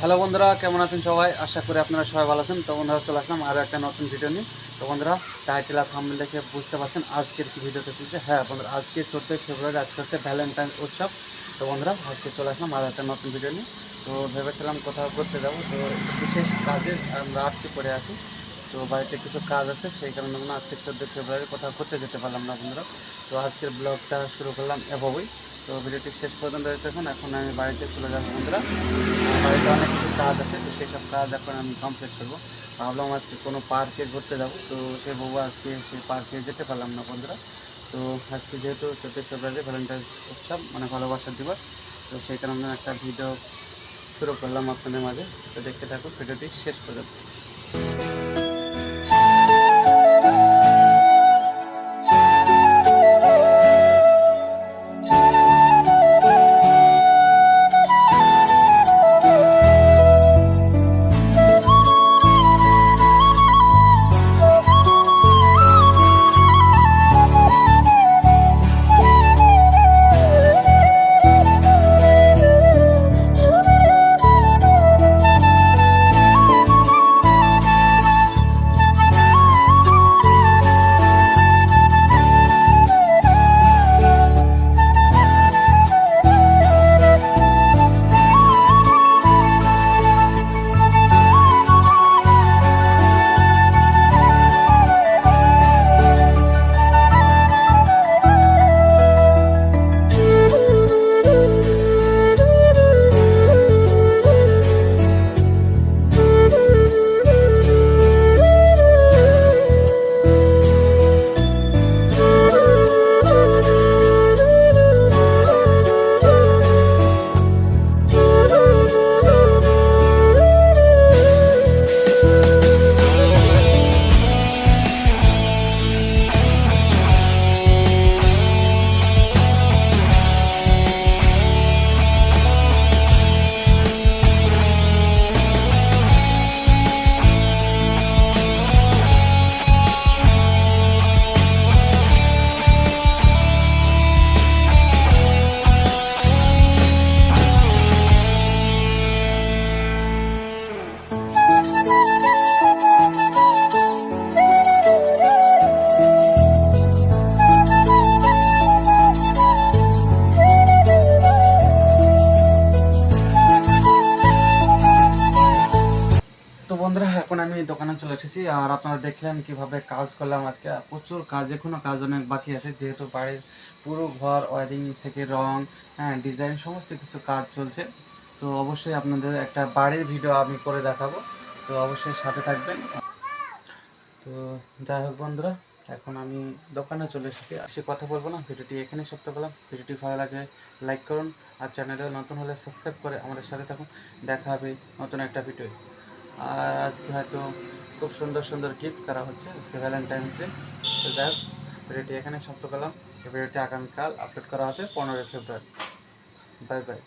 Hello বন্ধুরা, কেমন আছেন সবাই? আশা করি আপনারা সবাই ভালো আছেন। তো বন্ধুরা, চলে আসলাম আরও একটা নতুন ভিডিও নিয়ে। তো বন্ধুরা টাইটেল আর থাম্বনেল দেখে বুঝতে পারছেন আজকের কি ভিডিওতে চলছে। হ্যাঁ বন্ধুরা, আজকে চোদ্দোই ফেব্রুয়ারি, আজকে হচ্ছে ভ্যালেন্টাইন উৎসব। তো বন্ধুরা, আজকে চলে আসলাম আরও একটা নতুন ভিডিও নিয়ে। তো ভেবেছিলাম কোথাও ঘুরতে যাব। তো বিশেষ কাজে আমরা আটকে পড়ে আছি। তো বাড়িতে কিছু কাজ আছে, সেই কারণে আজকে চোদ্দোই ফেব্রুয়ারি কোথাও ঘুরতে যেতে পারলাম না বন্ধুরা। তো আজকের ব্লগটা শুরু করলাম এভাবেই। তো ভিডিওটি শেষ পর্যন্ত দেখুন এখন আমি বাড়িতে চলে যাব বন্ধুরা। বাড়িতে অনেক কিছু কাজ আছে, তো সেই সব কাজ এখন আমি কমপ্লিট করব। ভাবলাম আজকে কোনো পার্কে ঘুরতে যাব, তো সে বউ আজকে সেই পার্কে যেতে পারলাম না বন্ধুরা। তো আজকে যেহেতু চোদ্দোই ফেব্রুয়ারি ভ্যালেন্টাইন্স উৎসব মানে ভালোবাসার দিবস, তো সেই কারণে একটা ভিডিও শুরু করলাম আপনাদের মাঝে। তো দেখতে থাকুন, ভিডিওটি শেষ পর্যন্ত। এসেছি আর আপনারা দেখলেন কীভাবে কাজ করলাম আজকে। প্রচুর কাজ এখনও কাজ অনেক বাকি আছে, যেহেতু বাড়ির পুরো ঘর, ওয়ারিং থেকে রং হ্যাঁ ডিজাইন সমস্ত কিছু কাজ চলছে। তো অবশ্যই আপনাদের একটা বাড়ির ভিডিও আমি করে দেখাবো। তো অবশ্যই সাথে থাকবেন। তো যাই হোক বন্ধুরা, এখন আমি দোকানে চলে এসেছি। সে কথা বলব না, ভিডিওটি এখানে সত্য করলাম। ভিডিওটি ভালো লাগে লাইক করুন আর চ্যানেলে নতুন হলে সাবস্ক্রাইব করে আমাদের সাথে থাকুন। দেখা হবে নতুন একটা ভিডিও আর আজকে হয়তো খুব সুন্দর সুন্দর গিফট করা হচ্ছে আজকে ভ্যালেন্টাইন্স ডে তো যাই হোক ভিডিওটি এখানে সমাপ্ত করলাম। এই ভিডিওটি আগামীকাল আপলোড করা হবে পনেরোই ফেব্রুয়ারি। Bye bye